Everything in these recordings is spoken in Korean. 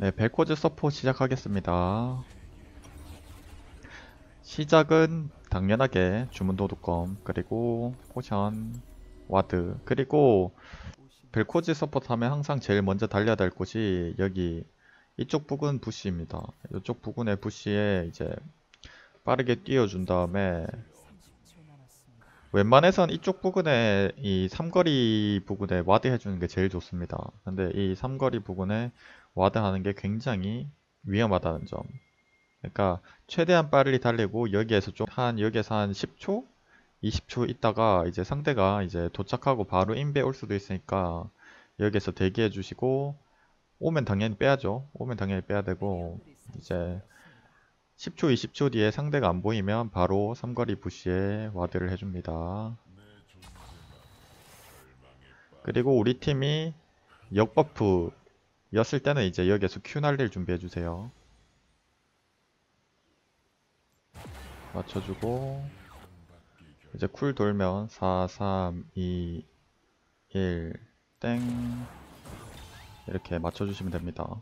네, 벨코즈 서포 시작하겠습니다. 시작은 당연하게 주문 도둑검 그리고 포션 와드 그리고 벨코즈 서포트 하면 항상 제일 먼저 달려야 될 곳이 여기 이쪽 부근 부시입니다. 이쪽 부근의 부시에 이제 빠르게 띄워준 다음에 웬만해선 이쪽 부근에 이 삼거리 부근에 와드 해주는 게 제일 좋습니다. 근데 이 삼거리 부근에 와드 하는 게 굉장히 위험하다는 점. 그러니까 최대한 빨리 달리고 여기에서 좀 한 여기에서 한 10초, 20초 있다가 이제 상대가 이제 도착하고 바로 인베 올 수도 있으니까 여기에서 대기해 주시고 오면 당연히 빼야죠. 오면 당연히 빼야 되고 이제 10초, 20초 뒤에 상대가 안 보이면 바로 삼거리 부시에 와드를 해줍니다. 그리고 우리 팀이 역버프 였을 때는 이제 여기에서 Q 날릴 준비해 주세요. 맞춰주고 이제 쿨 돌면 4, 3, 2, 1, 땡 이렇게 맞춰주시면 됩니다.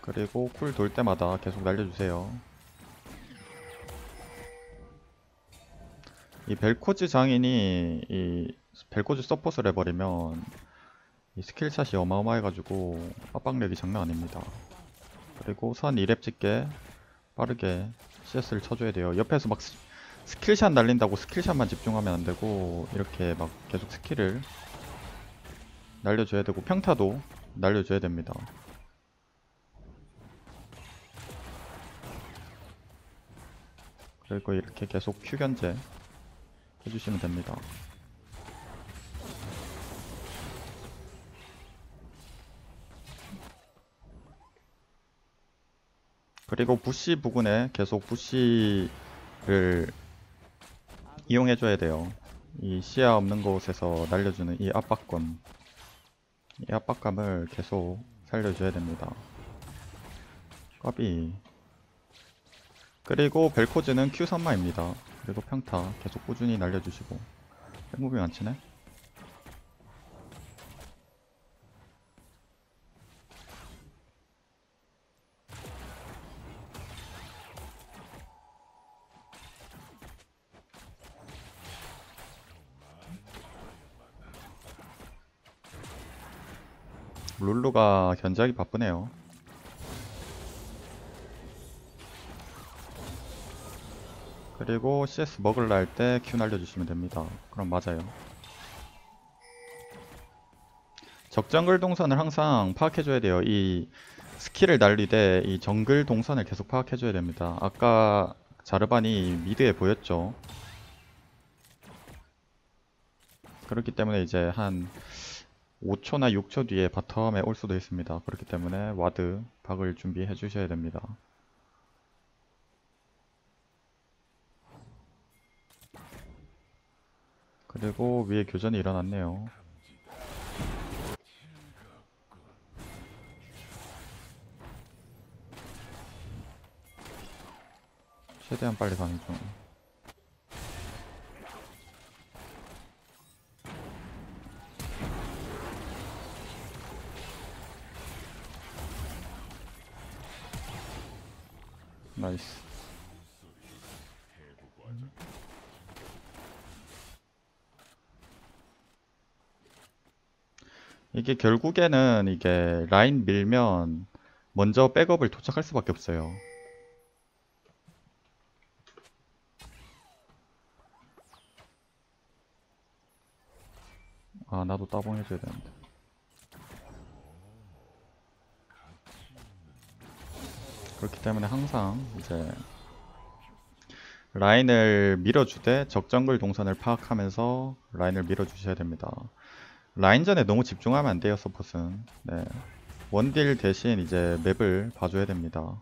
그리고 쿨 돌 때마다 계속 날려주세요. 이 벨코즈 장인이 이 벨코즈 서폿을 해버리면 이 스킬샷이 어마어마해가지고 압박력이 장난 아닙니다. 그리고 선 2렙 찍게 빠르게 CS를 쳐줘야 돼요. 옆에서 막 스- 스킬샷 날린다고 스킬샷만 집중하면 안 되고 이렇게 막 계속 스킬을 날려줘야 되고 평타도 날려줘야 됩니다. 그리고 이렇게 계속 Q 견제 해주시면 됩니다. 그리고 부시 부근에 계속 부시를 이용해줘야 돼요. 이 시야 없는 곳에서 날려주는 이 압박감, 이 압박감을 계속 살려줘야 됩니다. 까비. 그리고 벨코즈는 Q3마입니다. 그리고 평타 계속 꾸준히 날려주시고 안 치네? 룰루가 견제하기 바쁘네요. 그리고 CS 먹을라 할 때 Q 날려주시면 됩니다. 그럼 맞아요. 적정글 동선을 항상 파악해줘야 돼요. 이 스킬을 날리되 이 정글 동선을 계속 파악해줘야 됩니다. 아까 자르반이 미드에 보였죠. 그렇기 때문에 이제 한 5초나 6초 뒤에 바텀에 올 수도 있습니다. 그렇기 때문에 와드 박을 준비해 주셔야 됩니다. 그리고 위에 교전이 일어났네요. 최대한 빨리 가는 중. 나이스. 이게 결국에는 이게 라인 밀면 먼저 백업을 도착할 수밖에 없어요. 아 나도 따봉 해줘야 되는데. 그렇기 때문에 항상 이제 라인을 밀어주되 적정글 동선을 파악하면서 라인을 밀어주셔야 됩니다. 라인전에 너무 집중하면 안 돼요, 서폿은. 네. 원딜 대신 이제 맵을 봐줘야 됩니다.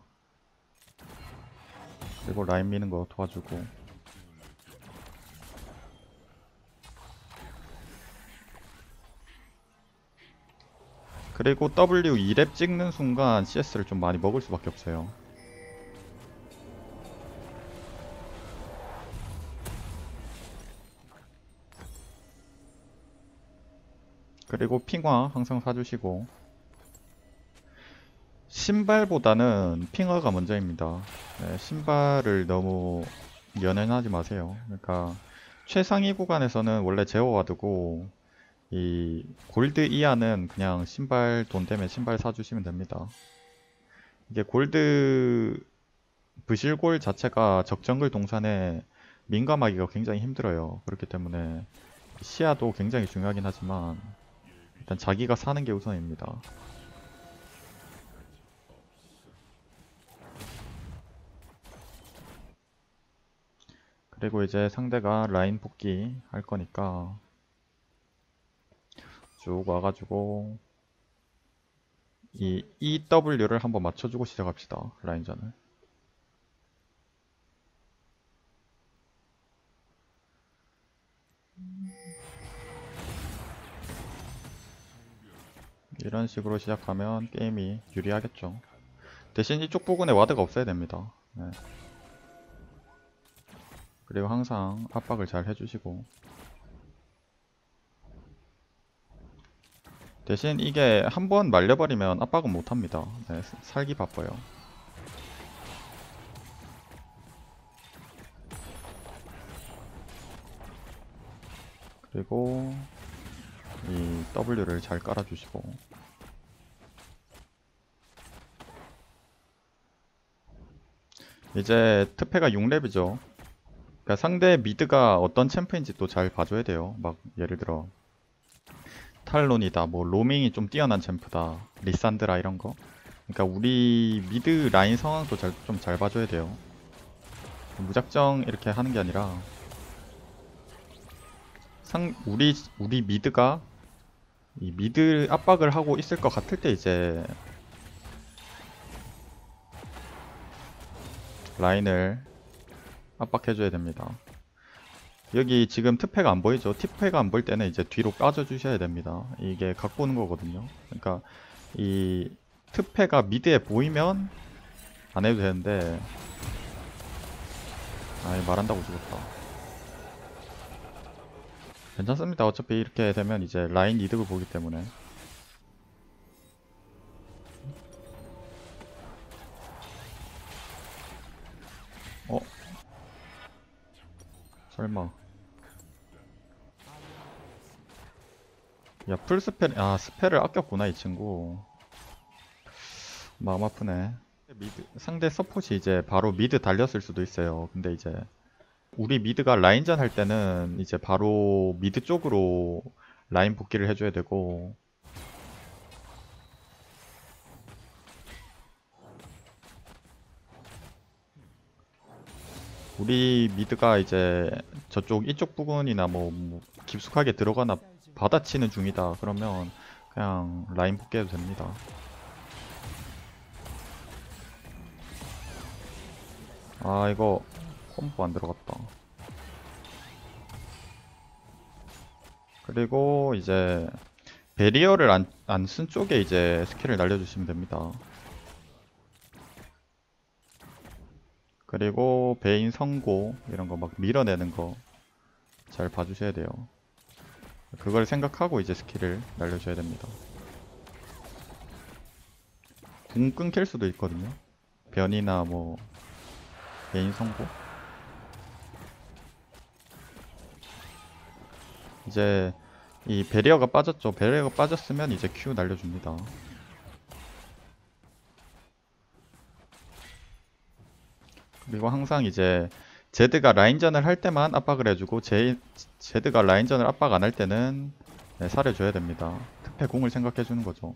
그리고 라인 미는 거 도와주고. 그리고 W 2렙 찍는 순간 CS를 좀 많이 먹을 수밖에 없어요. 그리고 핑화 항상 사주시고 신발보다는 핑화가 먼저입니다. 네, 신발을 너무 연연하지 마세요. 그러니까 최상위 구간에서는 원래 제어와드고 이 골드 이하는 그냥 신발 돈 되면 신발 사주시면 됩니다. 이게 골드 부실골 자체가 적정글 동산에 민감하기가 굉장히 힘들어요. 그렇기 때문에 시야도 굉장히 중요하긴 하지만 일단 자기가 사는 게 우선입니다. 그리고 이제 상대가 라인 복귀 할 거니까 쭉 와가지고 이 EW를 한번 맞춰주고 시작합시다. 라인전을. 이런 식으로 시작하면 게임이 유리하겠죠. 대신 이쪽 부분에 와드가 없어야 됩니다. 네. 그리고 항상 압박을 잘 해주시고 대신 이게 한 번 말려버리면 압박은 못합니다. 네, 살기 바빠요. 그리고 이 W를 잘 깔아주시고 이제 특패가 6렙이죠. 그러니까 상대 미드가 어떤 챔프인지 또 잘 봐줘야 돼요. 막 예를 들어 탈론이다, 뭐 로밍이 좀 뛰어난 챔프다, 리산드라 이런 거. 그러니까 우리 미드 라인 상황도 좀잘 봐줘야 돼요. 무작정 이렇게 하는 게 아니라 상 우리 우리 미드가 이 미드 압박을 하고 있을 것 같을 때 이제 라인을 압박해줘야 됩니다. 여기 지금 특패가 안 보이죠? 특패가 안 보일 때는 이제 뒤로 빠져주셔야 됩니다. 이게 갖고 오는 거거든요. 그러니까 이 특패가 미드에 보이면 안 해도 되는데 아이 말한다고 죽었다. 괜찮습니다. 어차피 이렇게 되면 이제 라인 이득을 보기 때문에 야 풀스펠 아 스펠을 아꼈구나 이 친구. 마음 아프네. 미드, 상대 서폿이 이제 바로 미드 달렸을 수도 있어요. 근데 이제 우리 미드가 라인전 할 때는 이제 바로 미드 쪽으로 라인 복귀를 해줘야 되고. 우리 미드가 이제 저쪽 이쪽 부분이나 뭐, 뭐 깊숙하게 들어가나 받아치는 중이다. 그러면 그냥 라인 복귀해도 됩니다. 아 이거 콤보 안 들어갔다. 그리고 이제 베리어를 안 안 쓴 쪽에 이제 스킬을 날려주시면 됩니다. 그리고 베인 성고 이런 거 막 밀어내는 거 잘 봐주셔야 돼요. 그걸 생각하고 이제 스킬을 날려줘야 됩니다. 궁 끊길 수도 있거든요. 변이나 뭐 베인 성고 이제 이 베리어가 빠졌죠. 베리어가 빠졌으면 이제 Q 날려줍니다. 그리고 항상 이제 제드가 라인전을 할 때만 압박을 해주고 제, 제드가 라인전을 압박 안 할 때는 네, 살해줘야 됩니다. 특패 공을 생각해주는 거죠.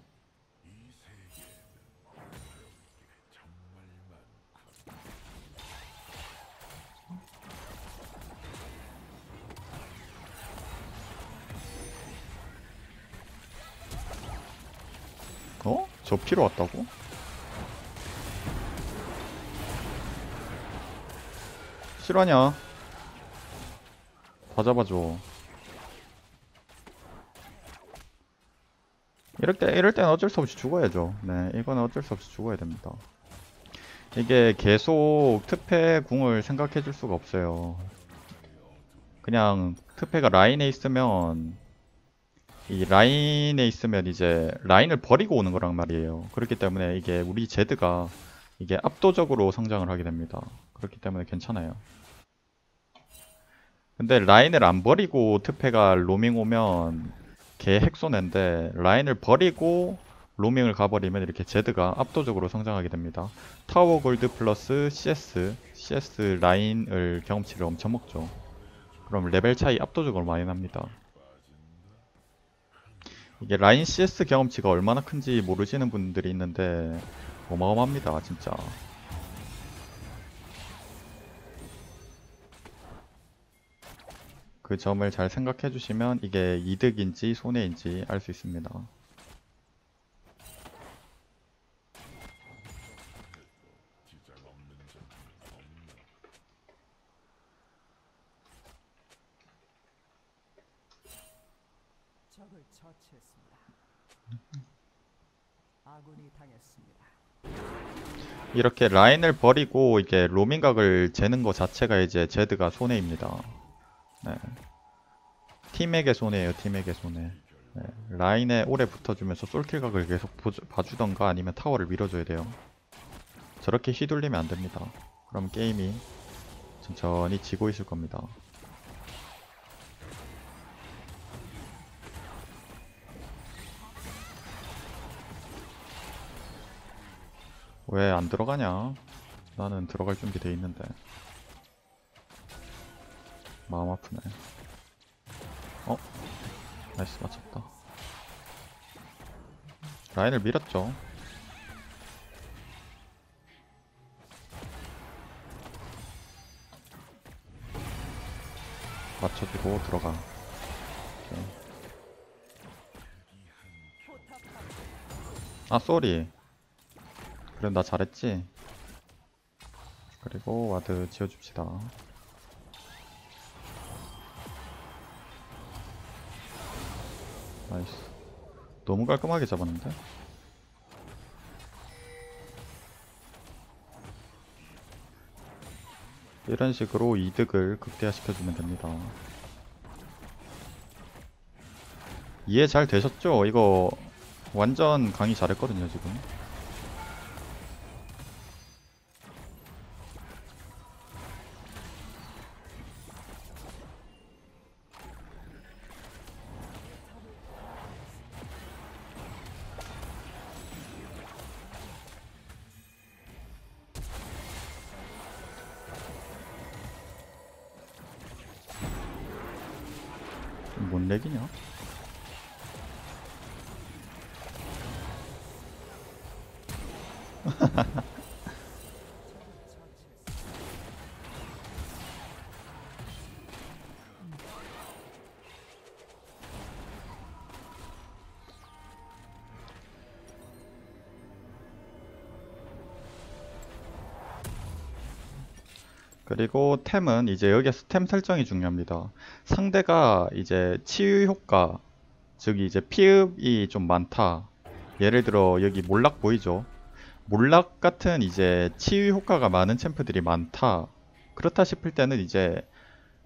어? 저 피로 왔다고? 실화냐? 다 잡아줘. 이럴 때, 이럴 때는 어쩔 수 없이 죽어야죠. 네, 이거는 어쩔 수 없이 죽어야 됩니다. 이게 계속 특패 궁을 생각해 줄 수가 없어요. 그냥 특패가 라인에 있으면 이 라인에 있으면 이제 라인을 버리고 오는 거란 말이에요. 그렇기 때문에 이게 우리 제드가 이게 압도적으로 성장을 하게 됩니다. 그렇기 때문에 괜찮아요. 근데 라인을 안 버리고 트페가 로밍 오면 개 핵손해인데 라인을 버리고 로밍을 가버리면 이렇게 제드가 압도적으로 성장하게 됩니다. 타워 골드 플러스 CS, CS 라인을 경험치를 엄청 먹죠. 그럼 레벨 차이 압도적으로 많이 납니다. 이게 라인 CS 경험치가 얼마나 큰지 모르시는 분들이 있는데 어마어마합니다 진짜 그 점을 잘 생각해 주시면 이게 이득인지 손해인지 알 수 있습니다. 이렇게 라인을 버리고 이게 로밍각을 재는 것 자체가 이제 제드가 손해입니다 네. 팀에게 손해예요 팀에게 손해 네. 라인에 오래 붙어주면서 솔킬각을 계속 봐주던가 아니면 타워를 밀어줘야 돼요 저렇게 휘둘리면 안 됩니다 그럼 게임이 천천히 지고 있을 겁니다 왜 안 들어가냐? 나는 들어갈 준비 돼 있는데. 마음 아프네. 어? 나이스 맞췄다. 라인을 밀었죠. 맞춰주고 들어가. 아, 쏘리. 그래 나 잘했지? 그리고 와드 지어줍시다 나이스 너무 깔끔하게 잡았는데? 이런 식으로 이득을 극대화시켜주면 됩니다 이해 잘 되셨죠? 이거 완전 강의 잘했거든요 지금 뭔 렉이냐? 그리고 템은 이제 여기에서 템 설정이 중요합니다. 상대가 이제 치유 효과, 즉 이제 피읍이 좀 많다. 예를 들어 여기 몰락 보이죠? 몰락 같은 이제 치유 효과가 많은 챔프들이 많다. 그렇다 싶을 때는 이제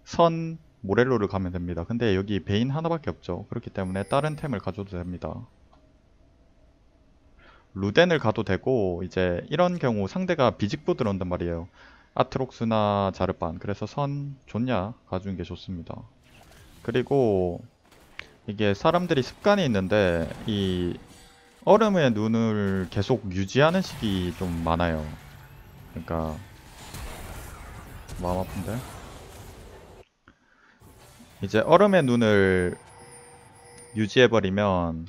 선 모렐로를 가면 됩니다. 근데 여기 베인 하나밖에 없죠. 그렇기 때문에 다른 템을 가져도 됩니다. 루덴을 가도 되고 이제 이런 경우 상대가 비직보 들어온단 말이에요. 아트록스나 자르반 그래서 선 좋냐 가주는 게 좋습니다. 그리고 이게 사람들이 습관이 있는데 이 얼음의 눈을 계속 유지하는 식이 좀 많아요. 그러니까 마음 아픈데? 이제 얼음의 눈을 유지해버리면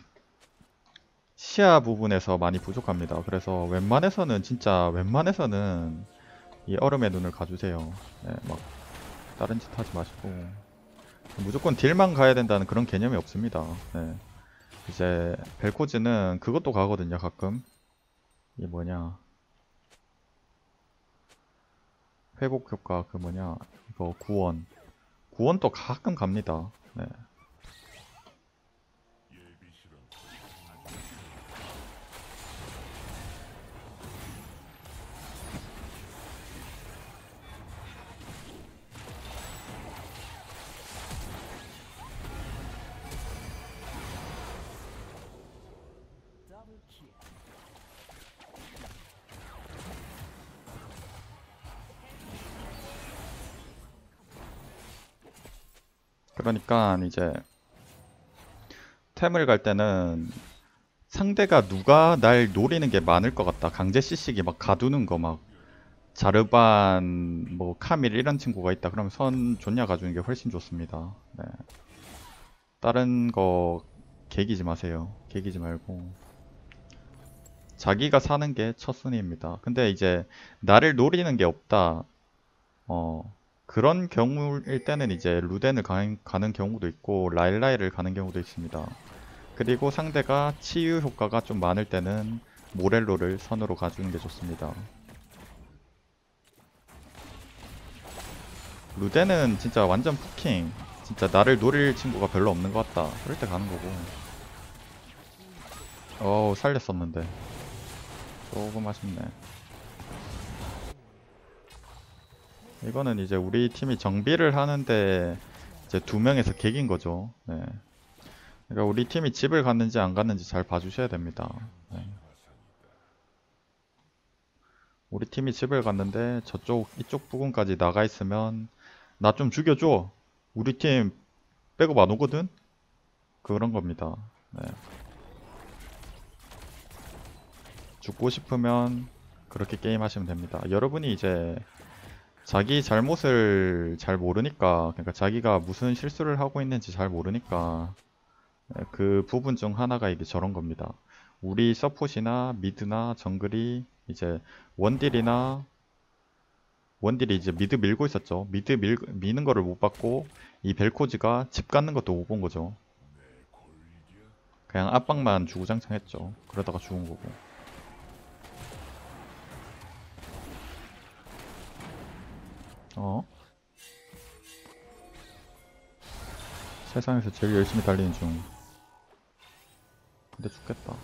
시야 부분에서 많이 부족합니다. 그래서 웬만해서는 진짜 웬만해서는 이 얼음의 눈을 가주세요. 네, 막 다른 짓 하지 마시고 무조건 딜만 가야 된다는 그런 개념이 없습니다. 네. 이제 벨코즈는 그것도 가거든요. 가끔 이게 뭐냐 회복 효과 그 뭐냐 이거 구원 구원도 가끔 갑니다. 네. 그러니까 이제 템을 갈 때는 상대가 누가 날 노리는 게 많을 것 같다. 강제 CC기 막 가두는 거 막 자르반 뭐 카밀 이런 친구가 있다. 그러면 선 존냐 가주는 게 훨씬 좋습니다. 네. 다른 거 개기지 마세요. 개기지 말고 자기가 사는 게 첫 순위입니다. 근데 이제 나를 노리는 게 없다. 어 그런 경우일 때는 이제 루덴을 가, 가는 경우도 있고 라일라이를 가는 경우도 있습니다. 그리고 상대가 치유 효과가 좀 많을 때는 모렐로를 선으로 가주는 게 좋습니다. 루덴은 진짜 완전 푸킹. 진짜 나를 노릴 친구가 별로 없는 것 같다. 그럴 때 가는 거고. 어우, 살렸었는데. 조금 아쉽네. 이거는 이제 우리 팀이 정비를 하는데 이제 두 명에서 개긴 거죠. 네. 그러니까 우리 팀이 집을 갔는지 안 갔는지 잘 봐주셔야 됩니다. 네. 우리 팀이 집을 갔는데 저쪽 이쪽 부근까지 나가 있으면 나 좀 죽여줘. 우리 팀 백업 안 오거든? 그런 겁니다. 네. 죽고 싶으면 그렇게 게임 하시면 됩니다. 여러분이 이제 자기 잘못을 잘 모르니까 그러니까 자기가 무슨 실수를 하고 있는지 잘 모르니까 네, 그 부분 중 하나가 이게 저런 겁니다. 우리 서폿이나 미드나 정글이 이제 원딜이나 원딜이 이제 미드 밀고 있었죠. 미드 밀, 미는 거를 못 봤고 이 벨코지가 집 갖는 것도 못 본 거죠. 그냥 압박만 주구장창 했죠. 그러다가 죽은 거고. 어? 세상에서 제일 열심히 달리는 중. 근데 죽겠다.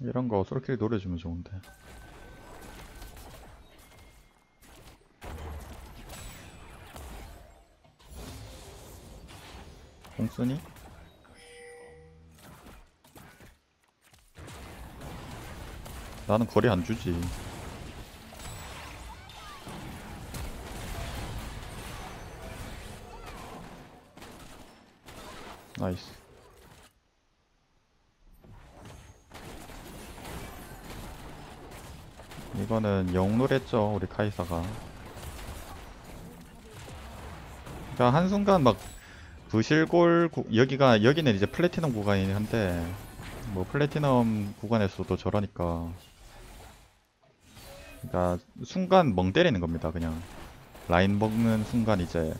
이런 거 솔킬 노려주면 좋은데. 공쓰니? 나는 거리 안 주지. 나이스. 이거는 영노랬죠, 우리 카이사가. 그러니까 한순간 막 부실골 구- 여기가 여기는 이제 플래티넘 구간이긴 한데 뭐 플래티넘 구간에서도 저러니까. 그러니까 순간 멍 때리는 겁니다 그냥. 라인 먹는 순간 이제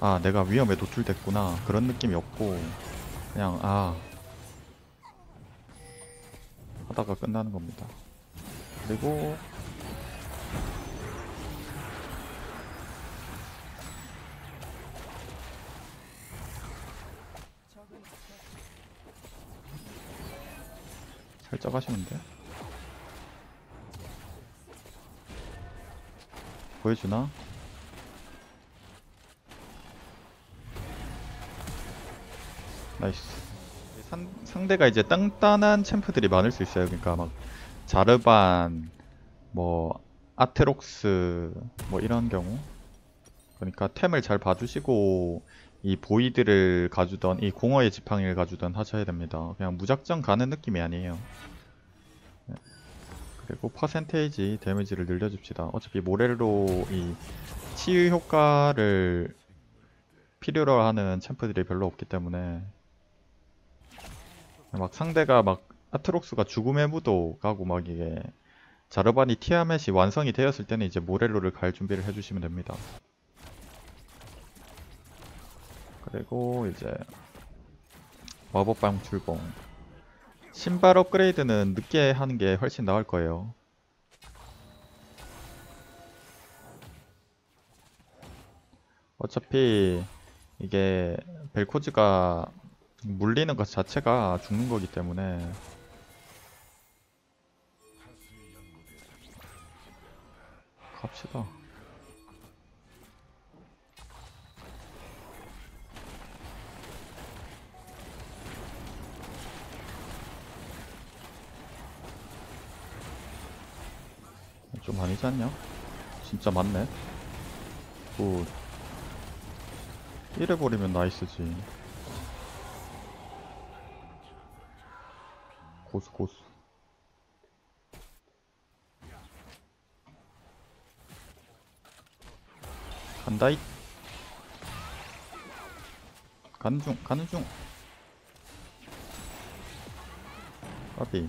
아 내가 위험에 노출됐구나. 그런 느낌이 없고 그냥 아. 하다가 끝나는 겁니다. 그리고 살짝 하시면 돼 보여주나? 나이스. 상, 상대가 이제 단단한 챔프들이 많을 수 있어요. 그러니까 막 자르반 뭐 아테록스 뭐 이런 경우. 그러니까 템을 잘 봐주시고 이 보이드를 가주던 이 공허의 지팡이를 가주던 하셔야 됩니다 그냥 무작정 가는 느낌이 아니에요 네. 그리고 퍼센테이지 데미지를 늘려줍시다 어차피 모렐로 이 치유 효과를 필요로 하는 챔프들이 별로 없기 때문에 막 상대가 막 아트록스가 죽음의 무도 가고 막 이게 자르반이 티아멧이 완성이 되었을 때는 이제 모렐로를 갈 준비를 해주시면 됩니다. 그리고 이제 마법방 출봉 신발 업그레이드는 늦게 하는 게 훨씬 나을 거예요. 어차피 이게 벨코즈가 물리는 것 자체가 죽는 거기 때문에 갑시다. 좀 아니지 않냐? 진짜 많네. 굿. 이래 버리면 나이스지. 고수, 고수. 간다잇. 가는 중, 가는 중. 까비.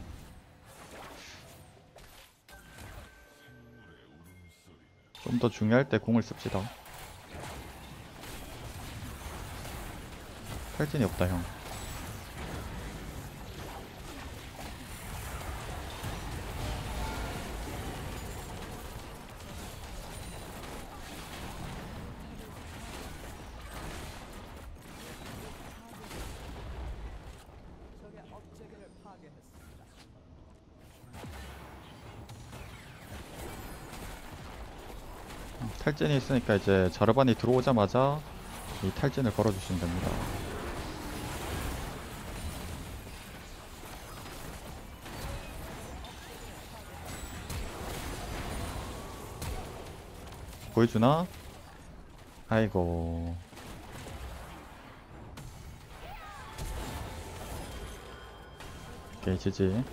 좀 더 중요할 때 공을 씁시다. 탈진이 없다, 형. 적의 업체계를 파괴했습니다. 탈진이 있으니까 이제 자르반이 들어오자마자 이 탈진을 걸어주시면 됩니다. 보여주나? 아이고. 오케이, 지지.